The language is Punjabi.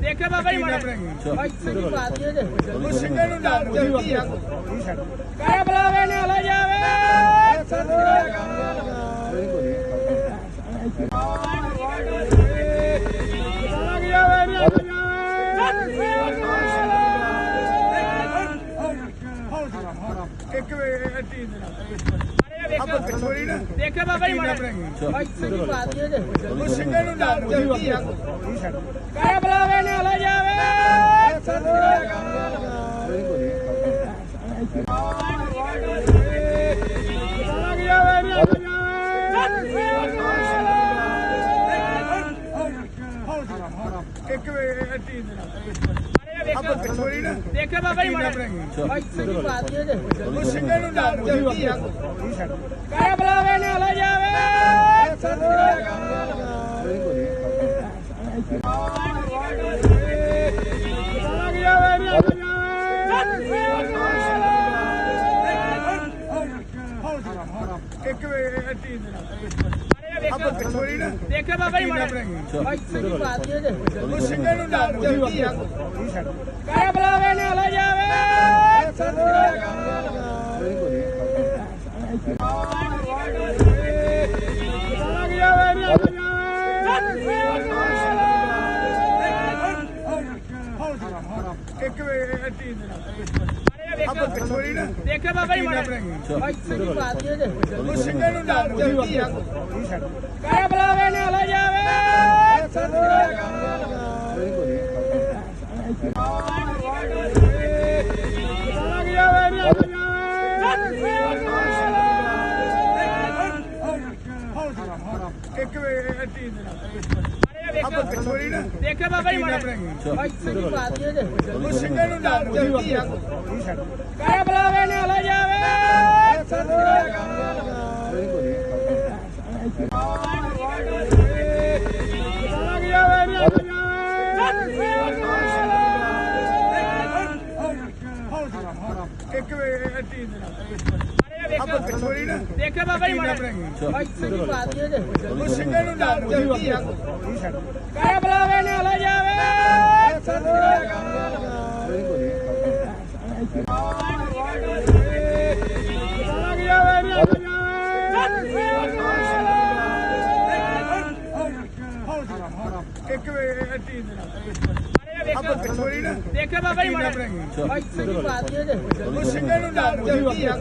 ਦੇਖੋ ਬਾਬਾ ਜੀ ਮਾੜਾ ਭਾਈ ਸਹੀ ਬਾਤ ਹੈ ਜੇ। ਉਹ ਸਿੰਘਾਂ ਨੂੰ ਨਾਲ ਜਲਦੀ ਆ। ਕਾਇਆ ਬਲਾਵੇ ਨਾਲ ਆ ਜਾਵੇ। ਇੱਕ ਵੇ 18 ਦੇ ਨਾਲ ਆਪਾਂ ਪਿਛੋੜੀ ਨਾ ਦੇਖੋ ਬਾਬਾ ਜੀ ਮਾੜਾ ਇੱਥੇ ਦੀ ਬਾਤ ਹੀ ਇਹਦੇ ਉਹ ਸਿੰਘਾਂ ਨੂੰ ਨਾਲ ਜਲਦੀ ਆ। ਕਾਇਆ ਬਲਾਵੇ ਨੇ ਹਲਾ ਜਾਵੇ। ਇੱਕ ਵੇ ਅੱਟੀ ਦੇ ਨਾਲ। ਨਾ। ਦੇਖੋ ਬਾਬਾ ਜੀ ਮਾੜਾ। ਇੱਥੇ ਦੀ ਬਾਤ ਹੀ ਇਹਦੇ ਉਹ ਸਿੰਘਾਂ ਨੂੰ ਨਾਲ ਜਲਦੀ ਆ? ਕਾਇਆ ਬਲਾਵੇ ਨੇ ਹਲਾ ਜਾਵੇ। ਇੱਕ ਵੇ ਅੱਟੀ ਦੇ ਨਾਲ ਆਪਾਂ ਪਿਛੋੜੀ ਨਾ ਦੇਖੋ ਬਾਬਾ ਜੀ ਮਾੜਾ ਭਾਈ ਸਿੱਧੀ ਬਾਤ ਹੈ ਜੇ। ਉਹ ਸਿੰਘਾਂ ਨੂੰ ਨਾਲ ਜਲਦੀ ਆ। ਕਾਇਆ ਬਲਾਵੇ ਨਾਲ ਜਾਵੇ। ਇੱਕ ਵੇ 18 ਦੇਖੋ ਪਿਛੋੜੀ ਨਾ ਦੇਖੋ ਬਾਬਾ ਜੀ ਮਾੜਾ ਬਾਈ ਸਿੱਧੀ ਬਾਤ ਹੈ ਜੇ ਉਹ ਸਿੰਘਾਂ ਨੂੰ ਨਾਲ ਜਲਦੀ ਆ ਕਾਇਆ ਬਲਾਵੇ ਨਾਲ ਜਾਵੇ ਇੱਕ ਵੇ 18 ਦੇ ਨਾਲ ਦੇਖੋ ਪਿਛੋੜੀ ਨਾ ਦੇਖੋ ਬਾਬਾ ਜੀ ਮਾੜਾ ਭਾਈ ਸਹੀ ਬਾਤ ਹੈ ਉਹ ਸਿੰਘਾਂ ਨੂੰ ਨਾਲ ਜਲਦੀ ਆ ਕਾਇਆ ਬਲਾਵੇ ਨਾਲ ਹੋ ਜਾਵੇ ਇੱਕ ਵੇ 18 ਦੇਖੋ ਪਿਛੋੜੀ ਨਾ ਦੇਖੋ ਬਾਬਾ ਜੀ ਮਾੜਾ ਭਾਈ ਸਿੰਘ ਪਾ ਦਿਓ ਜੇ। ਉਹ ਸਿੰਘਾਂ ਨੂੰ ਨਾਲ ਜਲਦੀ ਆ। ਕਹਿ ਬਲਾਵੇ ਨਾਲ ਜਾਵੇ। ਇੱਕ ਵੇ ਟੀਮ ਦੇ ਨਾਲ ਦੇਖੋ ਬਾਬਾ ਜੀ ਮਾੜਾ ਇੱਥੇ ਦੀ ਬਾਤ ਹੀ ਉਹ ਸਿੰਘਾਂ ਨੂੰ ਨਾਲ ਜਲਦੀ ਆ।